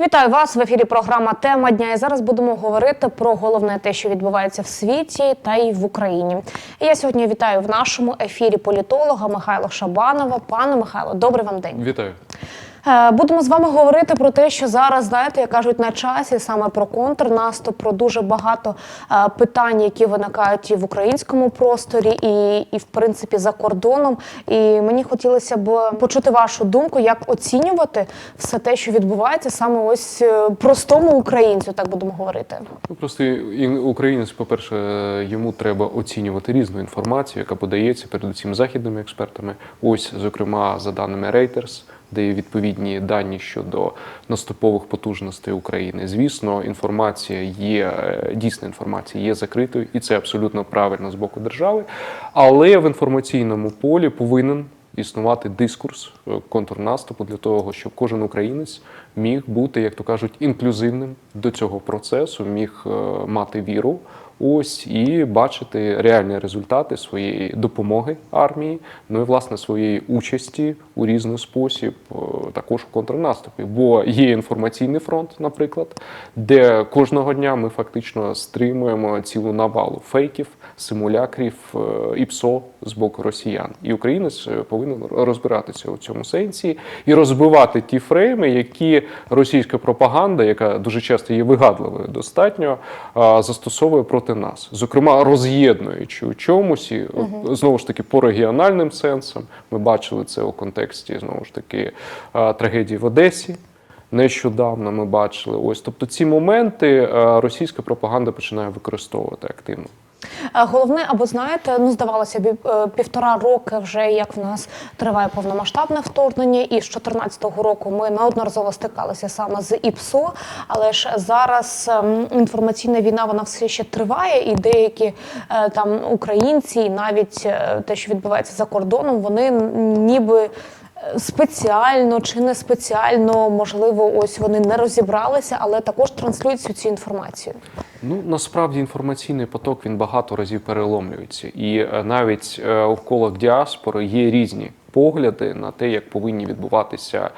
Вітаю вас в ефірі. Програма Тема дня. І зараз будемо говорити про головне те, що відбувається в світі та й в Україні. І я сьогодні вітаю в нашому ефірі політолога Михайла Шабанова. Пане Михайло, добрий вам день. Вітаю. Е, Будемо з вами говорити про те, що зараз знаєте, як кажуть на часі, саме про контрнаступ, про дуже багато е, питань, які виникають і в українському просторі, і, і в принципі за кордоном. І мені хотілося б почути вашу думку, як оцінювати все те, що відбувається, саме ось е, простому українцю, так будемо говорити. Ну, Просто і- українець, по-перше, йому треба оцінювати різну інформацію, яка подається передусім західними експертами. Ось, зокрема, за даними Reuters, де відповідні дані щодо наступових потужностей України. Звісно, інформація є е, дійсна інформація є закритою, і це абсолютно правильно з боку держави. Але в інформаційному полі повинен існувати дискурс е, контрнаступу для того, щоб кожен українець міг бути, як то кажуть, інклюзивним до цього процесу, міг е, мати віру. Ось і бачити реальні результати своєї допомоги армії, ну і власне своєї участі у різний спосіб, е, також у контрнаступі. Бо є інформаційний фронт, наприклад, де кожного дня ми фактично стримуємо цілу навалу фейків, симулякрів е, і ПСО з боку росіян. І українець е, повинен розбиратися у цьому сенсі і розбивати ті фрейми, які російська пропаганда, яка дуже часто є вигадливою, достатньо застосовує проти нас, зокрема роз'єднуючи у чомусь, і, от, знову ж таки по регіональним сенсам. Ми бачили це у контексті знову ж таки трагедії в Одесі. Нещодавно ми бачили ось, тобто ці моменти російська пропаганда починає використовувати активно. Головне, або знаєте, ну здавалося б, е, півтора роки вже як в нас триває повномасштабне вторгнення, і з 2014 року ми неодноразово стикалися саме з ІПСО, але ж зараз ем, інформаційна війна вона все ще триває, і деякі е, там українці, і навіть е, те, що відбувається за кордоном, вони ніби. Спеціально чи не спеціально, можливо, ось вони не розібралися, але також транслюють всю цю інформацію. Ну насправді інформаційний поток він багато разів переломлюється, і е, навіть е, колах діаспори є різні. Погляди на те, як повинні відбуватися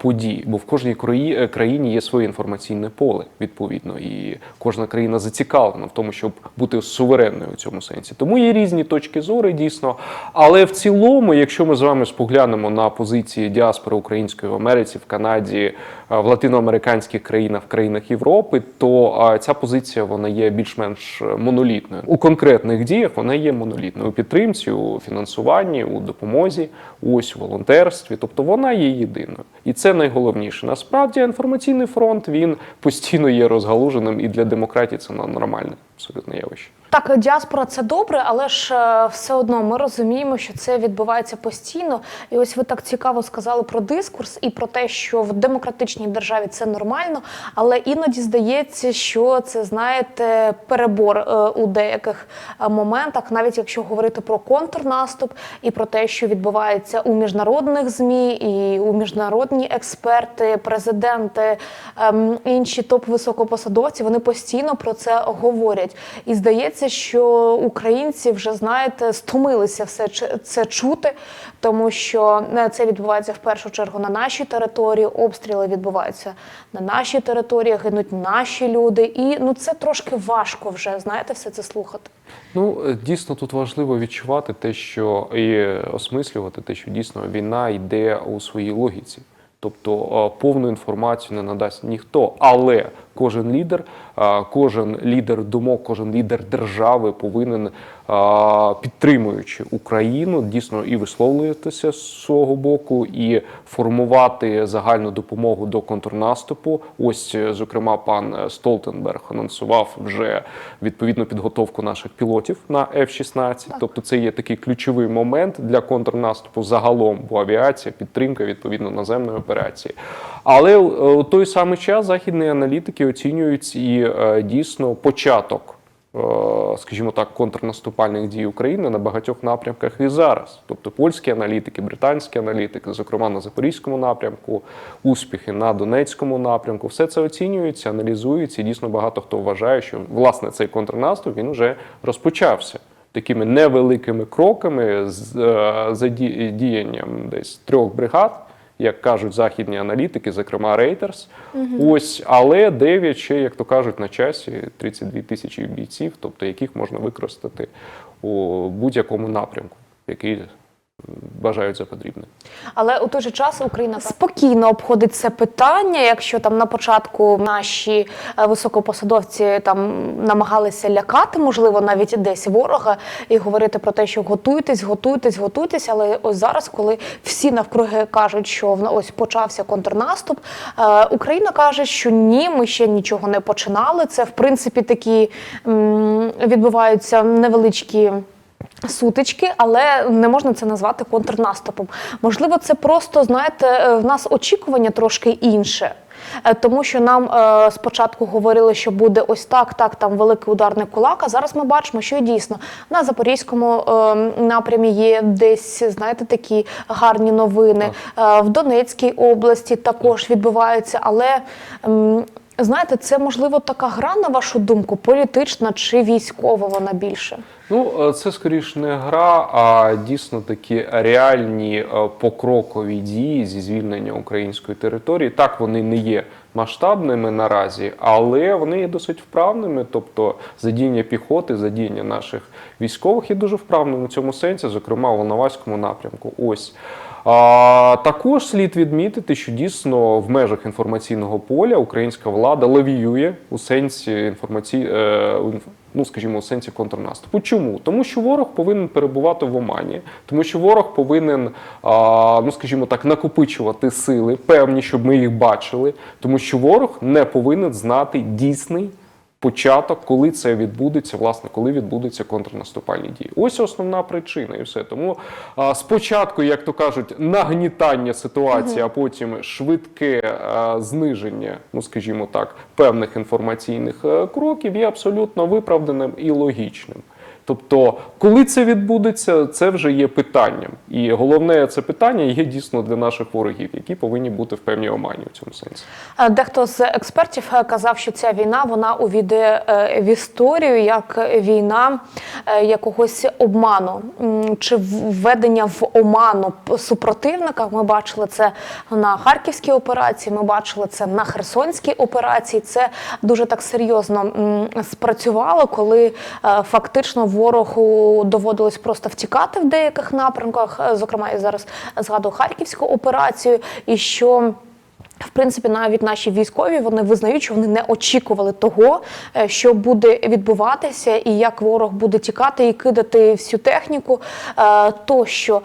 події, бо в кожній е, країні є своє інформаційне поле відповідно, і кожна країна зацікавлена в тому, щоб бути суверенною у цьому сенсі. Тому є різні точки зору, дійсно. Але в цілому, якщо ми з вами споглянемо на позиції діаспори української в Америці, в Канаді, в латиноамериканських країнах, в країнах Європи, то ця позиція вона є більш-менш монолітною. У конкретних діях вона є монолітною у підтримці, у фінансуванні, у допомозі, ось в волонтерстві. Тобто вона є єдиною, і це найголовніше. Насправді інформаційний фронт він постійно є розгалуженим, і для демократії це нормальне абсолютно явище. Так, діаспора це добре, але ж е, все одно ми розуміємо, що це відбувається постійно. І ось ви так цікаво сказали про дискурс і про те, що в демократичній державі це нормально, але іноді здається, що це знаєте перебор е, у деяких е, моментах, навіть якщо говорити про контрнаступ і про те, що відбувається у міжнародних змі, і у міжнародні експерти, президенти, ем, інші топ високопосадовці, вони постійно про це говорять. І здається, що українці вже знаєте стомилися все це чути, тому що е, це відбувається в першу чергу на нашій території. Обстріли відбуваються на нашій території, гинуть наші люди, і ну це трошки важко вже знаєте все це слухати. Ну е, дійсно тут важливо відчувати те, що і осмислювати те, що дійсно війна йде у своїй логіці. Тобто е, повну інформацію не надасть ніхто, але кожен лідер, кожен лідер думок, кожен лідер держави повинен, підтримуючи Україну, дійсно і висловлюватися з свого боку, і формувати загальну допомогу до контрнаступу. Ось, зокрема, пан Столтенберг анонсував вже відповідну підготовку наших пілотів на F-16. Тобто, це є такий ключовий момент для контрнаступу загалом, бо авіація, підтримка відповідно наземної операції. Але е, у той самий час західні аналітики оцінюють і е, дійсно початок. е, Скажімо так, контрнаступальних дій України на багатьох напрямках і зараз. Тобто польські аналітики, британські аналітики, зокрема на Запорізькому напрямку, успіхи на Донецькому напрямку, все це оцінюється, аналізується. І дійсно багато хто вважає, що власне цей контрнаступ він вже розпочався такими невеликими кроками з е, задіянням десь трьох бригад як кажуть західні аналітики, зокрема Reuters. Ось, але 9 ще, як то кажуть, на часі 32 тисячі бійців, тобто яких можна використати у будь-якому напрямку, який м, бажають за потрібне. Але у той же час Україна спокійно обходить це питання. Якщо там на початку наші е, високопосадовці там намагалися лякати, можливо, навіть десь ворога, і говорити про те, що готуйтесь, готуйтесь, готуйтесь. Але ось зараз, коли всі навкруги кажуть, що в- ось почався контрнаступ, е, Україна каже, що ні, ми ще нічого не починали. Це в принципі такі м, відбуваються невеличкі. Сутички, але не можна це назвати контрнаступом. Можливо, це просто знаєте, е, в нас очікування трошки інше. Е, Тому що нам е, спочатку говорили, що буде ось так, так, там великий ударний кулак. А зараз ми бачимо, що дійсно на запорізькому е, напрямі є десь, знаєте, такі гарні новини. Е, в Донецькій області також відбуваються, але. ем, Знаєте, це можливо така гра, на вашу думку, політична чи військова вона більше? Ну, е, це скоріш не гра, а дійсно такі реальні е, покрокові дії зі звільнення української території. Так, вони не є масштабними наразі, але вони є досить вправними. Тобто задіяння піхоти, задіяння наших військових є дуже вправним у цьому сенсі, зокрема у Волноваському напрямку. Ось. А, також слід відмітити, що дійсно в межах інформаційного поля українська влада лавіює у сенсі інформації, е, ну скажімо, у сенсі контрнаступу. Чому? Тому що ворог повинен перебувати в омані, тому що ворог повинен, ну скажімо так, накопичувати сили, певні, щоб ми їх бачили, тому що ворог не повинен знати дійсний початок, коли це відбудеться, власне, коли відбудуться контрнаступальні дії. Ось основна причина, і все. Тому а, спочатку, як то кажуть, нагнітання ситуації, а потім швидке а, зниження, ну скажімо так, певних інформаційних а, кроків є абсолютно виправданим і логічним. Тобто, коли це відбудеться, це вже є питанням. І головне це питання є дійсно для наших ворогів, які повинні бути в певній омані в цьому сенсі. Е, Дехто з експертів е, казав, що ця війна вона увійде е, в історію як війна якогось обману чи введення в оману супротивника. Ми бачили це на харківській операції. Ми бачили це на Херсонській операції. Це дуже так серйозно спрацювало, коли фактично ворогу доводилось просто втікати в деяких напрямках. Е, Зокрема, я зараз згадую харківську операцію, і що. В принципі, навіть наші військові вони визнають, що вони не очікували того, е, що буде відбуватися, і як ворог буде тікати і кидати всю техніку. е, Тощо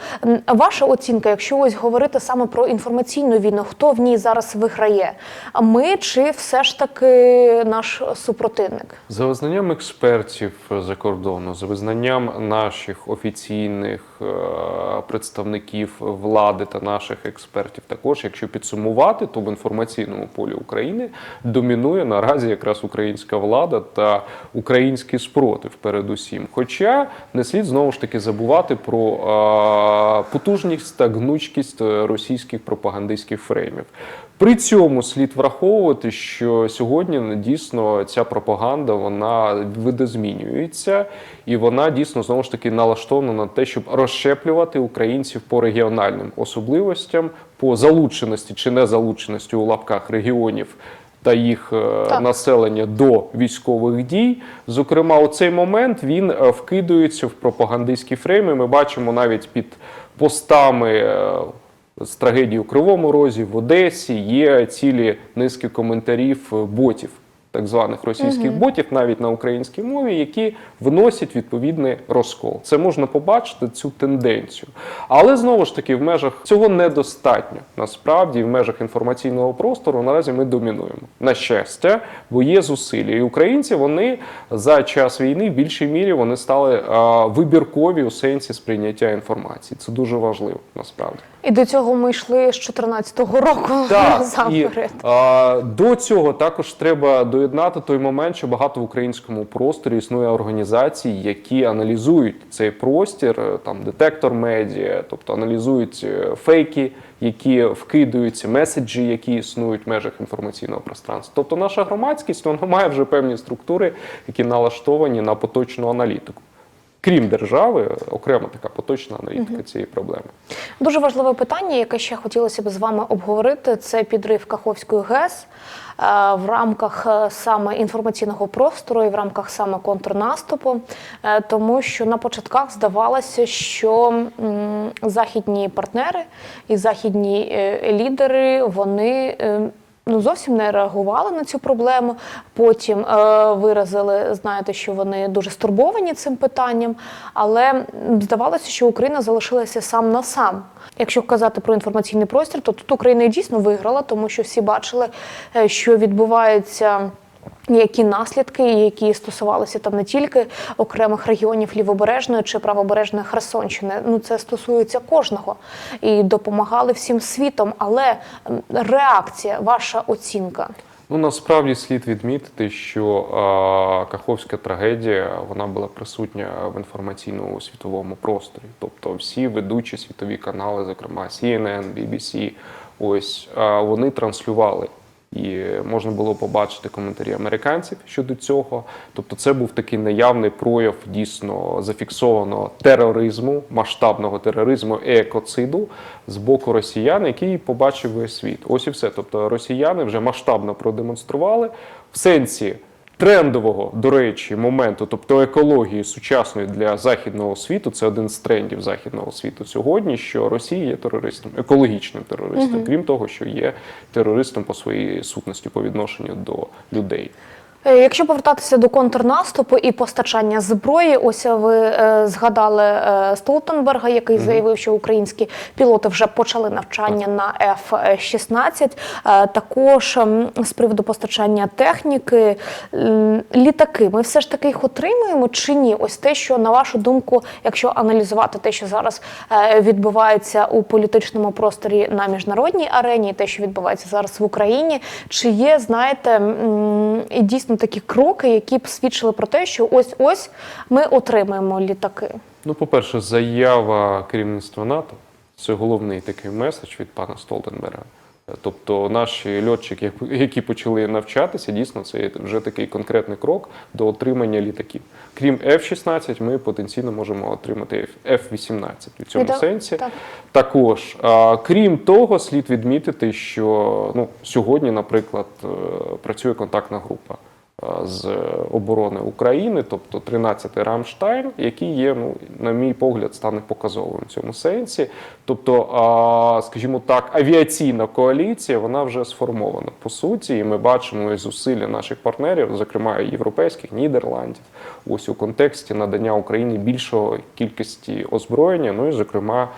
ваша оцінка, якщо ось говорити саме про інформаційну війну, хто в ній зараз виграє? Ми чи все ж таки наш супротивник? За визнанням експертів за кордону, за визнанням наших офіційних е, представників влади та наших експертів, також, якщо підсумувати, то в інформаційному полі України домінує наразі якраз українська влада та український спротив, передусім. Хоча не слід знову ж таки забувати про е, потужність та гнучкість російських пропагандистських фреймів. При цьому слід враховувати, що сьогодні дійсно ця пропаганда вона видозмінюється, і вона дійсно знову ж таки налаштована на те, щоб розщеплювати українців по регіональним особливостям, по залученості чи незалученості у лапках регіонів. Та їх е, Так. населення до військових дій. Зокрема, у цей момент він е, вкидується в пропагандистські фрейми. Ми бачимо навіть під постами е, з трагедії у Кривому Розі в Одесі є цілі низки коментарів е, ботів, так званих російських ботів, навіть на українській мові, які вносять відповідний розкол. Це можна побачити цю тенденцію. Але знову ж таки, в межах цього недостатньо. Насправді, в межах інформаційного простору наразі ми домінуємо. На щастя, бо є зусилля. І українці вони за час війни в більшій мірі вони стали а, вибіркові у сенсі сприйняття інформації. Це дуже важливо насправді. І до цього ми йшли з 14 року Так, і а, до цього також треба доєднати той момент, що багато в українському просторі існує організацій, які аналізують цей простір, е, там детектор медіа, тобто аналізують е, фейки, які вкидаються, меседжі, які існують в межах інформаційного пространства. Тобто наша громадськість вона має вже певні структури, які налаштовані на поточну аналітику. Крім держави, окрема така поточна аналітика цієї проблеми. Дуже важливе питання, яке ще хотілося б з вами обговорити, це підрив Каховської ГЕС е, в рамках е, саме інформаційного простору і в рамках саме контрнаступу, Е, тому що на початках здавалося, що західні партнери і західні лідери вони. Ну, зовсім не реагували на цю проблему. Потім е, виразили, знаєте, що вони дуже стурбовані цим питанням, але здавалося, що Україна залишилася сам на сам. Якщо казати про інформаційний простір, то тут Україна дійсно виграла, тому що всі бачили, е, що відбувається. Які наслідки, які стосувалися там не тільки окремих регіонів лівобережної чи правобережної Херсонщини, ну це стосується кожного і допомагали всім світом. Але реакція, ваша оцінка. Ну насправді слід відмітити, що е, Каховська трагедія вона була присутня в інформаційному світовому просторі. Тобто всі ведучі світові канали, зокрема CNN, BBC, ось е, вони транслювали. І можна було побачити коментарі американців щодо цього. Тобто, це був такий наявний прояв дійсно зафіксованого тероризму, масштабного тероризму і екоциду з боку росіян, який побачив весь світ. Ось і все. Тобто, росіяни вже масштабно продемонстрували в сенсі трендового, до речі, моменту, тобто екології сучасної для західного світу, це один з трендів західного світу сьогодні, що Росія є терористом, екологічним терористом, крім того, що є терористом по своїй сутності по відношенню до людей. Е, Якщо повертатися до контрнаступу і постачання зброї, ось ви е, згадали е, Столтенберга, який заявив, що українські пілоти вже почали навчання на F-16. Е, також ем, з приводу постачання техніки, м, літаки. Ми все ж таки їх отримуємо чи ні? Ось те, що на вашу думку, якщо аналізувати те, що зараз е, відбувається у політичному просторі на міжнародній арені, те, що відбувається зараз в Україні, чи є, знаєте, і дійсно такі кроки, які б свідчили про те, що ось ось ми отримаємо літаки. Ну, по-перше, заява керівництва НАТО це головний такий меседж від пана Столтенберга. Тобто наші льотчики, які почали навчатися, дійсно це вже такий конкретний крок до отримання літаків. Крім F-16, ми потенційно можемо отримати F-18 в цьому так, сенсі. так. Також, а, крім того, слід відмітити, що ну, сьогодні, наприклад, е, працює контактна група з оборони України, тобто 13-й Рамштайн, який є, ну, на мій погляд, стане показовим в цьому сенсі. Тобто, скажімо так, авіаційна коаліція вона вже сформована по суті, і ми бачимо і зусилля наших партнерів, зокрема європейських, Нідерландів, ось у контексті надання Україні більшої кількості озброєння, ну і зокрема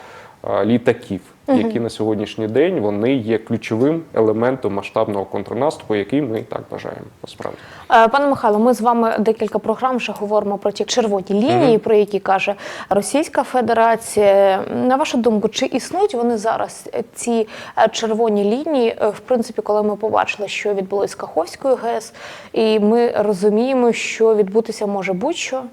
літаків, які на сьогоднішній день вони є ключовим елементом масштабного контрнаступу, який ми так бажаємо насправді. Е, Пане Михайло, ми з вами декілька програм вже говоримо про ті червоні лінії, про які каже Російська Федерація. На вашу думку, чи існують вони зараз е, ці е, червоні лінії? В принципі, коли ми побачили, що відбулось з Каховською ГЕС, і ми розуміємо, що відбутися може будь-що,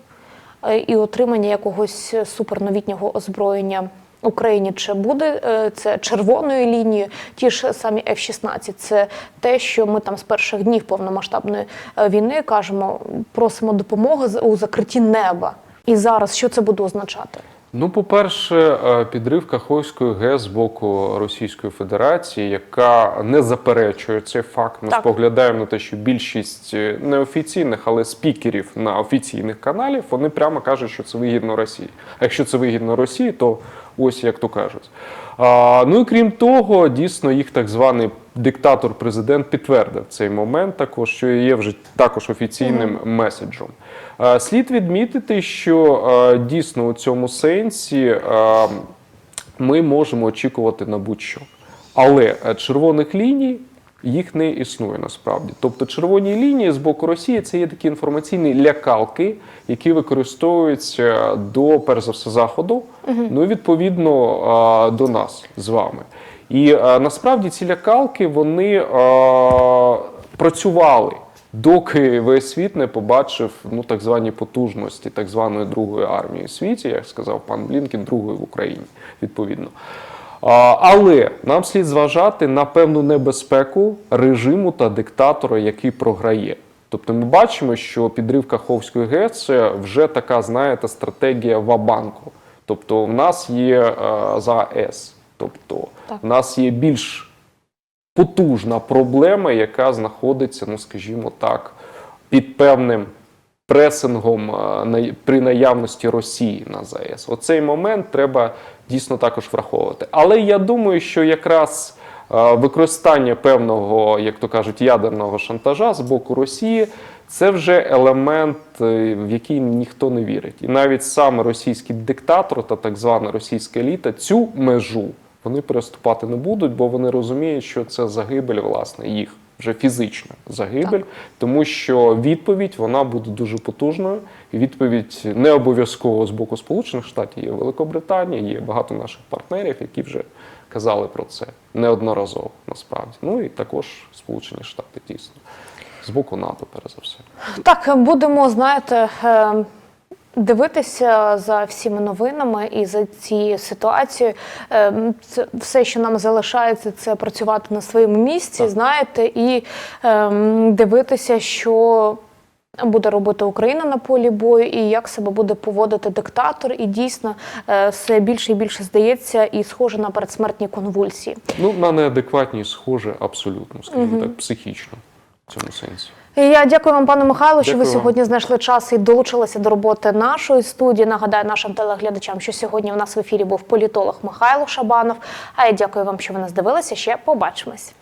і отримання якогось суперновітнього озброєння. Україні чи буде е, це червоною лінією, ті ж самі F-16, це те, що ми там з перших днів повномасштабної е, війни кажемо, просимо допомоги у закритті неба. І зараз що це буде означати? Ну, по-перше, е, підрив Каховської ГЕС з боку Російської Федерації, яка не заперечує цей факт. Ми Так. споглядаємо на те, що більшість неофіційних, але спікерів на офіційних каналів вони прямо кажуть, що це вигідно Росії. А якщо це вигідно Росії, то ось як то кажуть. А, ну і крім того, дійсно їх так званий диктатор-президент підтвердив цей момент, також що є вже також офіційним меседжем. А, Слід відмітити, що а, дійсно у цьому сенсі а, ми можемо очікувати на будь-що. Але е, червоних ліній їх не існує насправді. Тобто червоні лінії з боку Росії це є такі інформаційні лякалки, які використовуються до перш за все заходу, ну і відповідно до нас з вами. І насправді ці лякалки вони працювали. Доки весь світ не побачив ну так звані потужності так званої другої армії у світі, як сказав пан Блінкін, другої в Україні, відповідно. Але нам слід зважати на певну небезпеку режиму та диктатора, який програє. Тобто ми бачимо, що підрив Каховської ГЕС це вже така, знаєте, стратегія Вабанку. Тобто, в нас є е, ЗАЕС, тобто Так. в нас є більш потужна проблема, яка знаходиться, ну скажімо так, під певним пресингом е, при наявності Росії на ЗАЕС. Оцей момент треба дійсно також враховувати. Але я думаю, що якраз е, використання певного, як то кажуть, ядерного шантажа з боку Росії. Це вже елемент, е, в який ніхто не вірить. І навіть саме російський диктатор та так звана російська еліта цю межу вони переступати не будуть, бо вони розуміють, що це загибель, власне, їх вже фізична загибель, тому що відповідь вона буде дуже потужною. Відповідь не обов'язково з боку Сполучених Штатів є Великобританія, є багато наших партнерів, які вже казали про це неодноразово насправді. Ну і також Сполучені Штати дійсно. З боку НАТО, перш за все. Так, будемо, знаєте, е, дивитися за всіми новинами і за цією ситуацією. Е, Це все, що нам залишається, це працювати на своєму місці, Так. знаєте, і е, дивитися, що. Буде робити Україна на полі бою, і як себе буде поводити диктатор, і дійсно е, все більше і більше здається і схоже на передсмертні конвульсії. Ну, на неадекватність схоже абсолютно, скажімо так, психічно в цьому сенсі. І Я дякую вам, пане Михайло, що ви вам. сьогодні знайшли час і долучилися до роботи нашої студії. Нагадаю нашим телеглядачам, що сьогодні у нас в ефірі був політолог Михайло Шабанов. А я дякую вам, що ви нас дивилися. Ще побачимось.